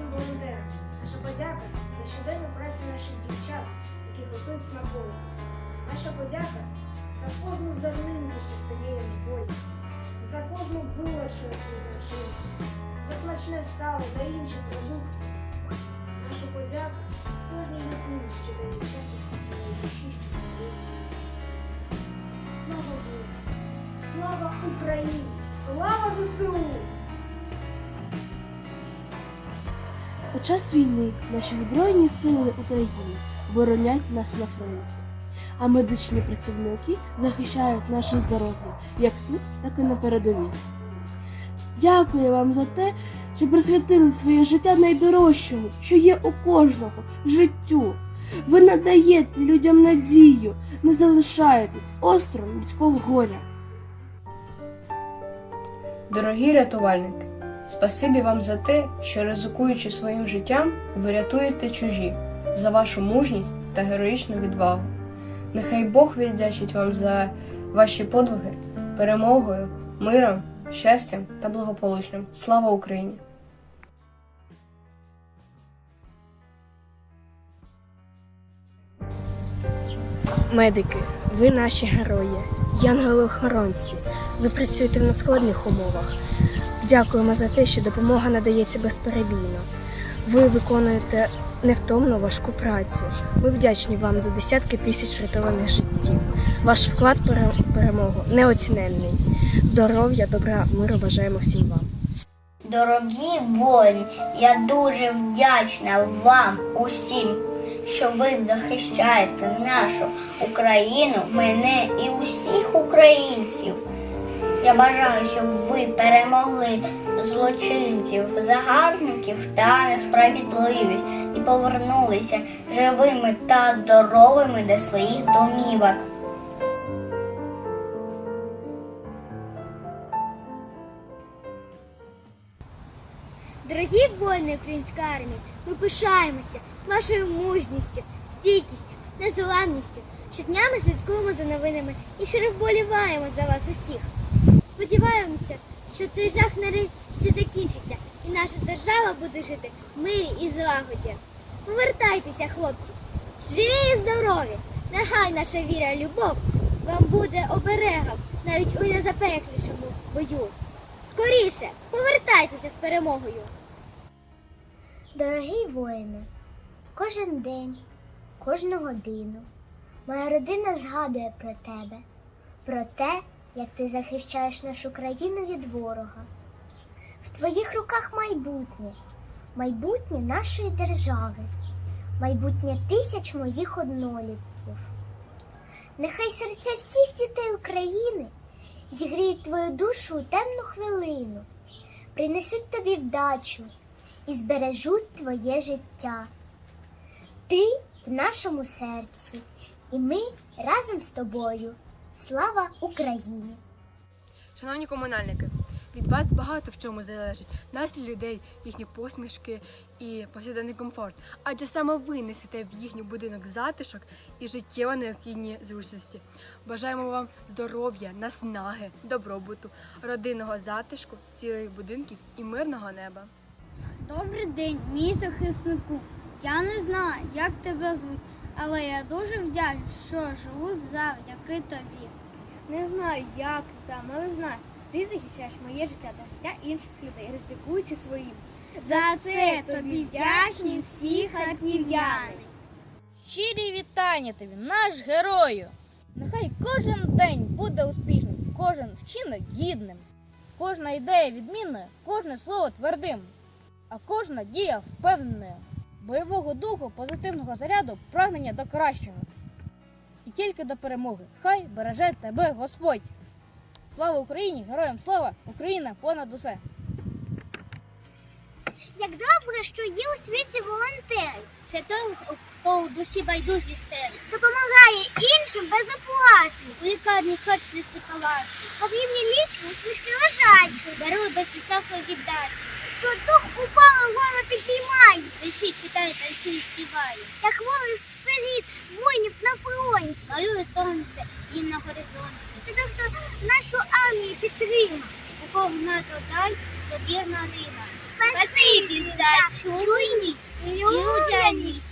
всім волонтерам. Наша подяка за щоденну працю наших дівчат, які готують смаколики. Наша подяка за кожну зернинку, що стає в полі, за кожну булочку, яку навчилися, за смачне сало та інші продукти. Наша подяка кожній людині, що дає часточку своєї душі, щоб близько. Слава Богу! Слава Україні! Слава ЗСУ! У час війни наші Збройні сили України боронять нас на фронті, а медичні працівники захищають наше здоров'я як тут, так і на передовій. Дякую вам за те, що присвятили своє життя найдорожчому, що є у кожного життю. Ви надаєте людям надію, не залишаєтесь островом людського горя. Дорогі рятувальники, спасибі вам за те, що ризикуючи своїм життям, ви рятуєте чужі, за вашу мужність та героїчну відвагу. Нехай Бог віддячить вам за ваші подвиги, перемогою, миром, щастям та благополуччям. Слава Україні! Медики, ви наші герої, янголи-охоронці. Ви працюєте в надскладних умовах. Дякуємо за те, що допомога надається безперебійно. Ви виконуєте невтомну важку працю. Ми вдячні вам за десятки тисяч врятованих життів. Ваш вклад в перемогу неоціненний. Здоров'я, добра, миру бажаємо всім вам. Дорогі воїни, я дуже вдячна вам усім, що ви захищаєте нашу Україну, мене і усіх українців. Я бажаю, щоб ви перемогли злочинців, загарбників та несправедливість і повернулися живими та здоровими до своїх домівок. Дорогі воїни української армії, ми пишаємося вашою мужністю, стійкістю, незламністю. Щодня ми слідкуємо за новинами і щиро вболіваємо за вас усіх. Сподіваємося, що цей жах нарешті закінчиться і наша держава буде жити в мирі і злагоді. Повертайтеся, хлопці, живі і здорові! Нехай наша віра і любов вам буде оберегом навіть у незапеклішому бою. Скоріше, повертайтеся з перемогою. Дорогі воїни, кожен день, кожну годину моя родина згадує про тебе, про те, як ти захищаєш нашу країну від ворога. В твоїх руках майбутнє, майбутнє нашої держави, майбутнє тисяч моїх однолітків. Нехай серця всіх дітей України зігріють твою душу у темну хвилину, принесуть тобі вдачу і збережуть твоє життя. Ти в нашому серці, і ми разом з тобою. Слава Україні! Шановні комунальники, від вас багато в чому залежить настрій людей, їхні посмішки і повсякденний комфорт. Адже саме ви несете в їхній будинок затишок і життєво необхідні зручності. Бажаємо вам здоров'я, наснаги, добробуту, родинного затишку, цілих будинків і мирного неба. Добрий день, мій захиснику. Я не знаю, як тебе звуть, але я дуже вдячна, що живу завдяки тобі. Не знаю, як ти там, але знаю, ти захищаєш моє життя та життя інших людей, ризикуючи своїм. За це тобі вдячні всі харків'яни. Щирі вітання тобі, наш герою! Нехай кожен день буде успішним, кожен вчинок гідним, кожна ідея відмінною, кожне слово твердим, а кожна дія впевненою, бойового духу, позитивного заряду, прагнення до кращого. І тільки до перемоги. Хай береже тебе Господь! Слава Україні! Героям слава! Україна понад усе! Як добре, що є у світі волонтери. Це той, хто у душі байдужість стелить. Допомагає іншим без оплати. У лікарні хоч не палати. Погрібні ліс усмішки лежачі. Дарує без усякої віддачі. То дух упало голову підіймає. Рішить читає, танцює, співає. Як воли сиріт воїнів на фронті. Малює сонце їм на горизонті. Це той, хто нашу армію підтримав. У кого НАТО дай, добірна риба. Спасибі за чуйність, людяність